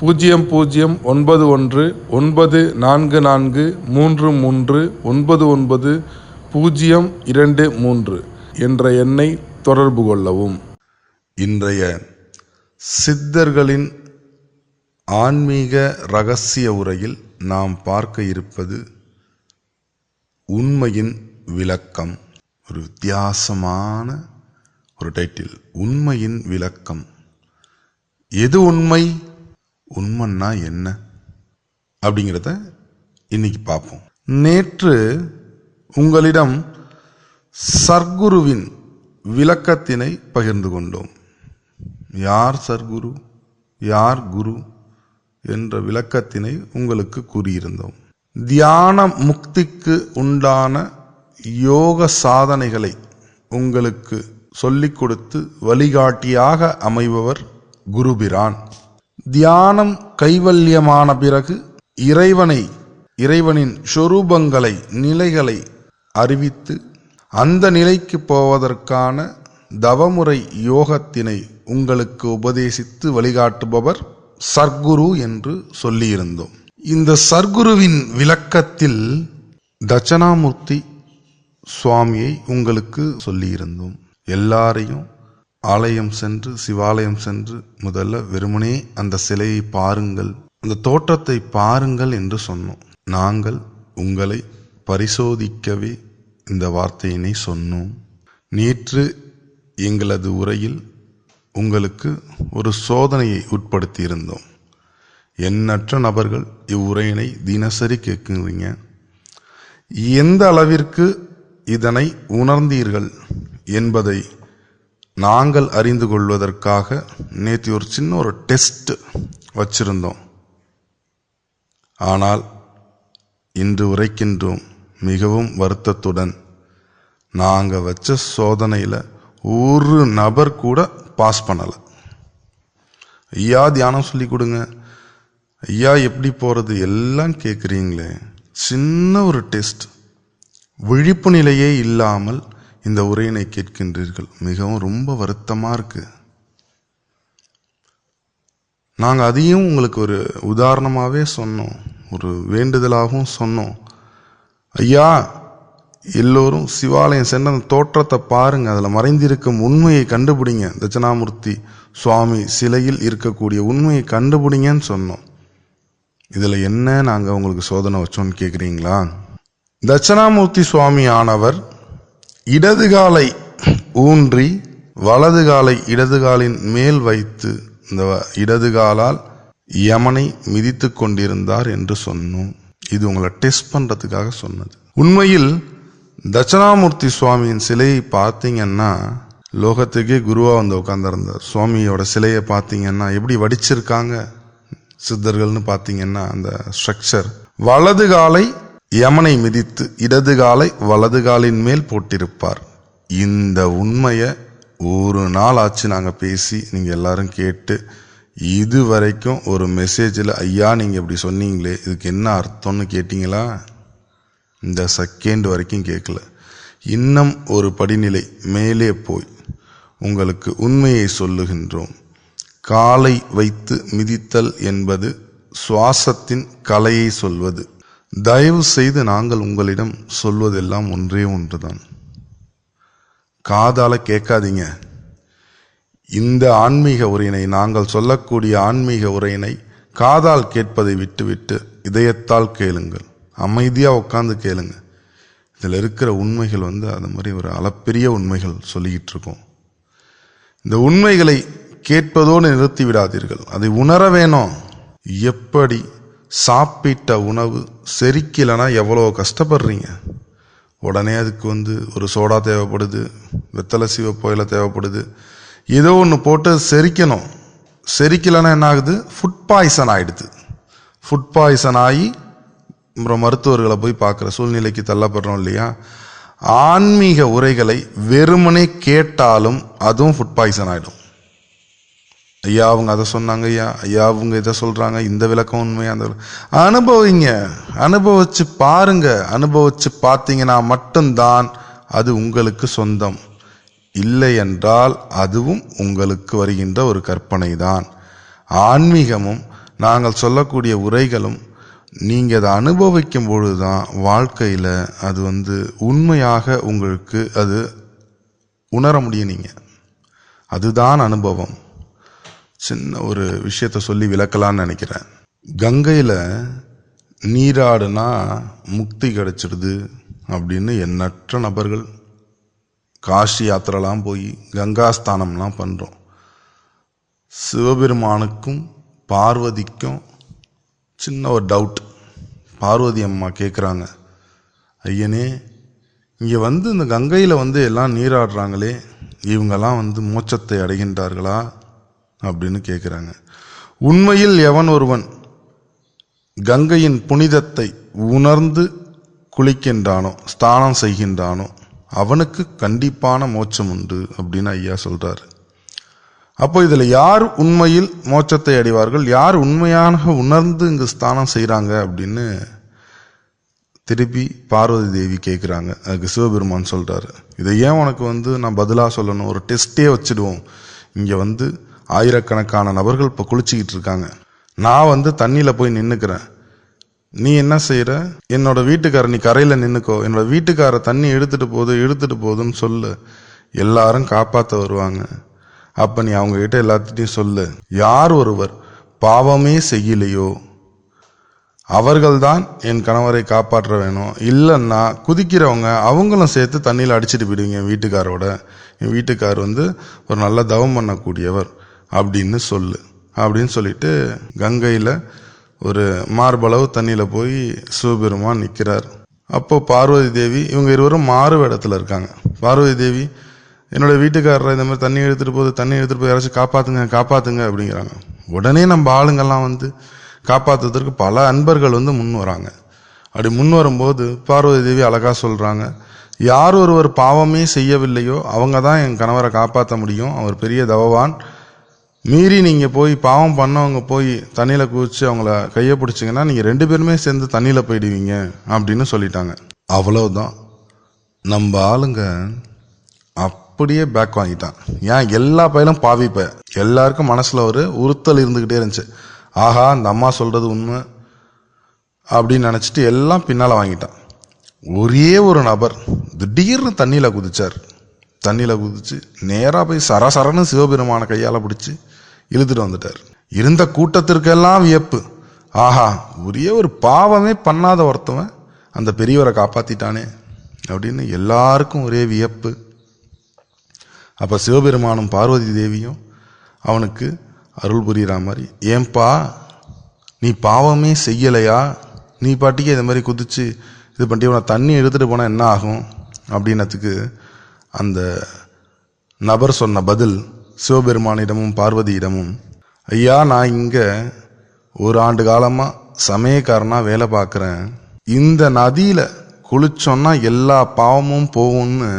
பூஜ்ஜியம் பூஜ்ஜியம் ஒன்பது ஒன்று ஒன்பது நான்கு நான்கு மூன்று மூன்று ஒன்பது ஒன்பது பூஜ்ஜியம் இரண்டு மூன்று என்ற எண்ணை தொடர்பு கொள்ளவும். இன்றைய சித்தர்களின் ஆன்மீக ரகசிய உரையில் நாம் பார்க்க இருப்பது உண்மையின் விளக்கம். ஒரு வித்தியாசமான ஒரு டைட்டில் உண்மையின் விளக்கம். எது உண்மை? உண்மைன்னா என்ன? அப்படிங்கிறத இன்னைக்கு பார்ப்போம். நேற்று உங்களிடம் சர்க்குருவின் விளக்கத்தினை பகிர்ந்து கொண்டோம். யார் சர்க்குரு? யார் குரு? என்ற விளக்கத்தினை உங்களுக்கு கூறியிருந்தோம். தியான முக்திக்கு உண்டான யோக சாதனைகளை உங்களுக்கு சொல்லிக் கொடுத்து வழிகாட்டியாக அமைபவர் குருபிரான். தியானம் கைவல்யமான பிறகு இறைவனை இறைவனின் சொரூபங்களை நிலைகளை அறிவித்து அந்த நிலைக்கு போவதற்கான தவமுறை யோகத்தினை உங்களுக்கு உபதேசித்து வழிகாட்டுபவர் சர்க்குரு என்று சொல்லியிருந்தோம். இந்த சர்க்குருவின் விளக்கத்தில் தட்சணாமூர்த்தி சுவாமியை உங்களுக்கு சொல்லியிருந்தோம். எல்லாரையும் ஆலயம் சென்று சிவாலயம் சென்று முதல்ல வெறுமனே அந்த சிலையை பாருங்கள். அந்த தோற்றத்தை பாருங்கள் என்று சொன்னோம். நாங்கள் உங்களை பரிசோதிக்கவே இந்த வார்த்தையினை சொன்னோம். நேற்று எங்களது உரையில் உங்களுக்கு ஒரு சோதனையை உட்படுத்தியிருந்தோம். எண்ணற்ற நபர்கள் இவ்வுரையினை தினசரி கேட்குறீங்க. எந்த அளவிற்கு இதனை உணர்ந்தீர்கள் என்பதை நாங்கள் அறிந்து கொள்வதற்காக நேற்று ஒரு சின்ன ஒரு டெஸ்ட் வச்சிருந்தோம். ஆனால் இன்று உரைக்கின்றோம் மிகவும் வருத்தத்துடன். நாங்கள் வச்ச சோதனையில் ஒரு நபர் கூட பாஸ் பண்ணலை. ஐயா தியானம் சொல்லி கொடுங்க. ஐயா எப்படி போகிறது எல்லாம் கேட்குறீங்களே சின்ன ஒரு டெஸ்ட். விழிப்பு நிலையே இல்லாமல் இந்த உரையினை கேட்கின்றீர்கள். மிகவும் ரொம்ப வருத்தமாக இருக்குது நாங்கள் அதையும் உங்களுக்கு ஒரு உதாரணமாகவே சொன்னோம். ஒரு வேண்டுதலாகவும் சொன்னோம். ஐயா எல்லோரும் சிவாலயம் சென்ற அந்த தோற்றத்தை பாருங்கள் அதில் மறைந்திருக்கும் உண்மையை கண்டுபிடிங்க. தட்சிணாமூர்த்தி சுவாமி சிலையில் இருக்கக்கூடிய உண்மையை கண்டுபிடிங்கன்னு சொன்னோம். இதில் என்ன நாங்கள் உங்களுக்கு சோதனை வச்சோன்னு கேட்குறீங்களா தட்சிணாமூர்த்தி சுவாமி ஆனவர் இடது காலை ஊன்றி வலது காலை இடது காலின் மேல் வைத்து இந்த இடது காலால் யமனை மிதித்து கொண்டிருந்தார் என்று சொன்னோம். இது உங்களை டெஸ்ட் பண்ணுறதுக்காக சொன்னது. உண்மையில் தட்சணாமூர்த்தி சுவாமியின் சிலையை பார்த்தீங்கன்னா லோகத்துக்கே குருவாக வந்து உட்காந்துருந்தார் சுவாமியோட சிலையை பார்த்தீங்கன்னா எப்படி வடிச்சிருக்காங்க சித்தர்கள்னு பார்த்தீங்கன்னா அந்த ஸ்ட்ரக்சர் வலது காலை யமனை மிதித்து இடது காலை வலது காலின் மேல் போட்டிருப்பார். இந்த உண்மையை ஒரு நாள் ஆச்சு நாங்கள் பேசி நீங்கள் எல்லாரும் கேட்டு இது வரைக்கும் ஒரு மெசேஜில் ஐயா நீங்கள் இப்படி சொன்னீங்களே இதுக்கு என்ன அர்த்தம்னு கேட்டிங்களா? இந்த செகண்ட் வரைக்கும் கேட்கல இன்னும் ஒரு படிநிலை மேலே போய் உங்களுக்கு உண்மையை சொல்லுகின்றோம். காலை வைத்து மிதித்தல் என்பது சுவாசத்தின் கலையை சொல்வது. தயவு செய்து நாங்கள் உங்களிடம் சொல்வதெல்லாம் ஒன்றே ஒன்றுதான். காதால கேட்காதீங்க. இந்த ஆன்மீக உரையினை நாங்கள் சொல்லக்கூடிய ஆன்மீக உரையினை காதால் கேட்பதை விட்டுவிட்டு இதயத்தால் கேளுங்கள். அமைதியாக உட்காந்து கேளுங்க. இதில் இருக்கிற உண்மைகள் வந்து அது மாதிரி ஒரு அளப்பெரிய உண்மைகள் சொல்லிக்கிட்டு இருக்கோம். இந்த உண்மைகளை கேட்பதோடு நிறுத்தி விடாதீர்கள் அதை உணர வேணும். எப்படி சாப்பிட்ட உணவு செரிக்கலைன்னா எவ்வளோ கஷ்டப்படுறீங்க? உடனே அதுக்கு வந்து ஒரு சோடா தேவைப்படுது வெத்தலை சீவ புயல தேவைப்படுது. ஏதோ ஒன்று போட்டு செரிக்கணும். செரிக்கலைன்னா என்ன ஆகுது ஃபுட் பாய்சன் ஆகிடுது ஃபுட் பாய்சன் ஆகி அப்புறம் மருத்துவர்களை போய் பார்க்குற சூழ்நிலைக்கு தள்ளப்படுறோம் இல்லையா? ஆன்மீக உரைகளை வெறுமனே கேட்டாலும் அதுவும் ஃபுட் பாய்சன் ஆகிடும் ஐயா அவங்க அதை சொன்னாங்க ஐயா. ஐயா அவங்க இதை சொல்கிறாங்க இந்த விளக்கம் உண்மையாக அந்த அனுபவிங்க. அனுபவிச்சு பாருங்க. அனுபவிச்சு பார்த்தீங்கன்னா மட்டும்தான் அது உங்களுக்கு சொந்தம். இல்லை என்றால் அதுவும் உங்களுக்கு வருகின்ற ஒரு கற்பனை தான் ஆன்மீகமும் நாங்கள் சொல்லக்கூடிய உரைகளும் நீங்கள் அதை அனுபவிக்கும் பொழுதுதான் வாழ்க்கையில் அது வந்து உண்மையாக உங்களுக்கு அது உணர முடியும் நீங்கள் அதுதான் அனுபவம். சின்ன ஒரு விஷயத்த சொல்லி விளக்கலாம்னு நினைக்கிறேன். கங்கையில் நீராடுனா முக்தி கிடைச்சிடுது அப்படின்னு எண்ணற்ற நபர்கள் காஷி யாத்திரைலாம் போய் கங்கா ஸ்தானம்லாம் பண்ணுறோம் சிவபெருமானுக்கும் பார்வதிக்கும் சின்ன ஒரு டவுட் பார்வதி அம்மா கேட்குறாங்க ஐயனே இங்கே வந்து இந்த கங்கையில் வந்து எல்லாம் நீராடுறாங்களே இவங்கெல்லாம் வந்து மோட்சத்தை அடைகின்றார்களா? அப்படின்னு கேட்குறாங்க உண்மையில் எவன் ஒருவன் கங்கையின் புனிதத்தை உணர்ந்து குளிக்கின்றானோ ஸ்தானம் செய்கின்றானோ அவனுக்கு கண்டிப்பான மோட்சம் உண்டு அப்படின்னு ஐயா சொல்கிறார் அப்போ இதில் யார் உண்மையில் மோட்சத்தை அடைவார்கள்? யார் உண்மையாக உணர்ந்து இங்கு ஸ்தானம் செய்கிறாங்க அப்படின்னு திருப்பி பார்வதி தேவி கேட்குறாங்க அதுக்கு சிவபெருமான் சொல்கிறாரு இதை ஏன் உனக்கு வந்து நான் பதிலாக சொல்லணும்? ஒரு டெஸ்ட்டே வச்சிடுவோம். இங்கே வந்து ஆயிரக்கணக்கான நபர்கள் இப்போ குளிச்சுக்கிட்டு இருக்காங்க. நான் வந்து தண்ணியில் போய் நின்றுக்கிறேன் நீ என்ன செய்கிற என்னோட வீட்டுக்கார நீ கரையில் நின்றுக்கோ என்னோட வீட்டுக்கார தண்ணி எடுத்துகிட்டு போகுது எடுத்துட்டு போகுதுன்னு சொல்லு. எல்லாரும் காப்பாற்ற வருவாங்க. அப்போ நீ அவங்கக்கிட்ட எல்லாத்திட்டையும் சொல்லு. யார் ஒருவர் பாவமே செய்யலையோ அவர்கள்தான் என் கணவரை காப்பாற்ற வேணும். இல்லைன்னா குதிக்கிறவங்க அவங்களும் சேர்த்து தண்ணியில் அடிச்சிட்டு போயிடுவீங்க என் வீட்டுக்காரோட. என் வீட்டுக்கார் வந்து ஒரு நல்ல தவம் பண்ணக்கூடியவர். அப்படின்னு சொல்லு. அப்படின்னு சொல்லிட்டு கங்கையில் ஒரு மார்பளவு தண்ணியில் போய் சிவபெருமான் நிற்கிறார் அப்போ பார்வதி தேவி இவங்க இருவரும் மாறு இடத்துல இருக்காங்க. பார்வதி தேவி என்னோட வீட்டுக்காரரை இந்த மாதிரி தண்ணி எடுத்துகிட்டு போகுது தண்ணி எடுத்துகிட்டு போய் யாராச்சும் காப்பாற்றுங்க காப்பாற்றுங்க அப்படிங்கிறாங்க. உடனே நம்ம ஆளுங்கள்லாம் வந்து காப்பாற்றுறதுக்கு பல அன்பர்கள் வந்து முன் வராங்க. அப்படி முன் வரும்போது பார்வதி தேவி அழகாக சொல்கிறாங்க யார் ஒருவர் பாவமே செய்யவில்லையோ அவங்க தான் என் கணவரை காப்பாற்ற முடியும். அவர் பெரிய தவவான். மீறி நீங்கள் போய் பாவம் பண்ணவங்க போய் தண்ணியில் குதிச்சு அவங்கள கையை பிடிச்சிங்கன்னா நீங்கள் ரெண்டு பேருமே சேர்ந்து தண்ணியில் போயிடுவீங்க அப்படின்னு சொல்லிட்டாங்க. அவ்வளவுதான். நம்ம ஆளுங்க அப்படியே பேக் வாங்கிட்டான். ஏன்? எல்லா பயிலும் பாவிப்ப. எல்லாருக்கும் மனசில் ஒரு உறுத்தல் இருந்துக்கிட்டே இருந்துச்சு. ஆஹா அந்த அம்மா சொல்கிறது உண்மை அப்படின்னு நினச்சிட்டு எல்லாம் பின்னால் வாங்கிட்டான். ஒரே ஒரு நபர் திடீர்னு தண்ணியில் குதிச்சார். தண்ணியில் குதிச்சு நேராக போய் சரசரன்னு சிவபெருமான கையால் பிடிச்சி இழுத்துட்டு வந்துட்டார். இருந்த கூட்டத்திற்கெல்லாம் வியப்பு. ஆஹா ஒரே ஒரு பாவமே பண்ணாத ஒருத்தவன் அந்த பெரியவரை காப்பாத்திட்டானே அப்படின்னு எல்லாருக்கும் ஒரே வியப்பு. அப்போ சிவபெருமானும் பார்வதி தேவியும் அவனுக்கு அருள் புரிகிற மாதிரி ஏன்பா நீ பாவமே செய்யலையா? நீ பாட்டிக்கு இது மாதிரி குதிச்சு இது பண்ணிட்டு உனக்கு தண்ணி எடுத்துகிட்டு போனால் என்ன ஆகும்? அப்படின்னத்துக்கு அந்த நபர் சொன்ன பதில் சிவபெருமானிடமும் பார்வதியிடமும் ஐயா நான் இங்கே ஒரு ஆண்டு காலமாக சமயக்காரனாக வேலை பார்க்குறேன். இந்த நதியில் குளிச்சோன்னா எல்லா பாவமும் போகும்னு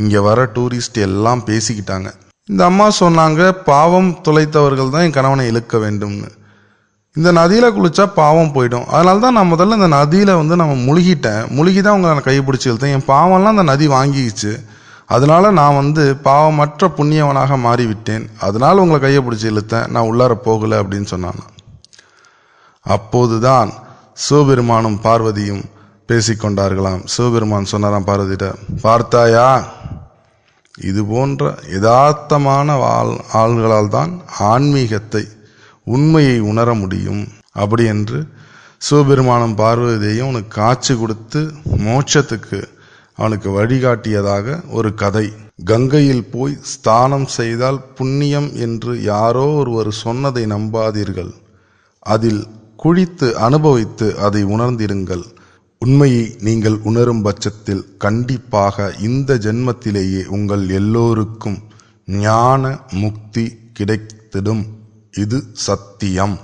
இங்கே வர டூரிஸ்ட் எல்லாம் பேசிக்கிட்டாங்க. இந்த அம்மா சொன்னாங்க பாவம் தொலைத்தவர்கள் தான் என் கணவனை இழுக்க வேண்டும்னு. இந்த நதியில் குளித்தா பாவம் போயிடும். அதனால தான் நான் முதல்ல இந்த நதியில் வந்து நம்ம முழுகிட்டேன். முழுகி தான் உங்களை நான் கைப்பிடிச்சு இழுத்தேன். என் பாவம்லாம் அந்த நதி வாங்கிக்கிச்சு. அதனால நான் வந்து பாவமற்ற புண்ணியவனாக மாறிவிட்டேன். அதனால் உங்களை கையை பிடிச்சி இழுத்தேன். நான் உள்ளார போகலை அப்படின்னு சொன்னான் அப்போதுதான் சிவபெருமானும் பார்வதியும் பேசிக்கொண்டார்களாம். சிவபெருமான் சொன்னாராம் பார்வதியிட பார்த்தாயா இது போன்ற யதார்த்தமான ஆள் ஆள்களால் தான் ஆன்மீகத்தை உண்மையை உணர முடியும். அப்படி என்று சிவபெருமானும் பார்வதியையும் உனக்கு காட்சி கொடுத்து மோட்சத்துக்கு அவனுக்கு வழிகாட்டியதாக ஒரு கதை. கங்கையில் போய் ஸ்தானம் செய்தால் புண்ணியம் என்று யாரோ ஒருவர் சொன்னதை நம்பாதீர்கள். அதில் குழித்து அனுபவித்து அதை உணர்ந்திருங்கள். உண்மையை நீங்கள் உணரும் பட்சத்தில் கண்டிப்பாக இந்த ஜென்மத்திலேயே உங்கள் எல்லோருக்கும் ஞான முக்தி கிடைத்திடும். இது சத்தியம்.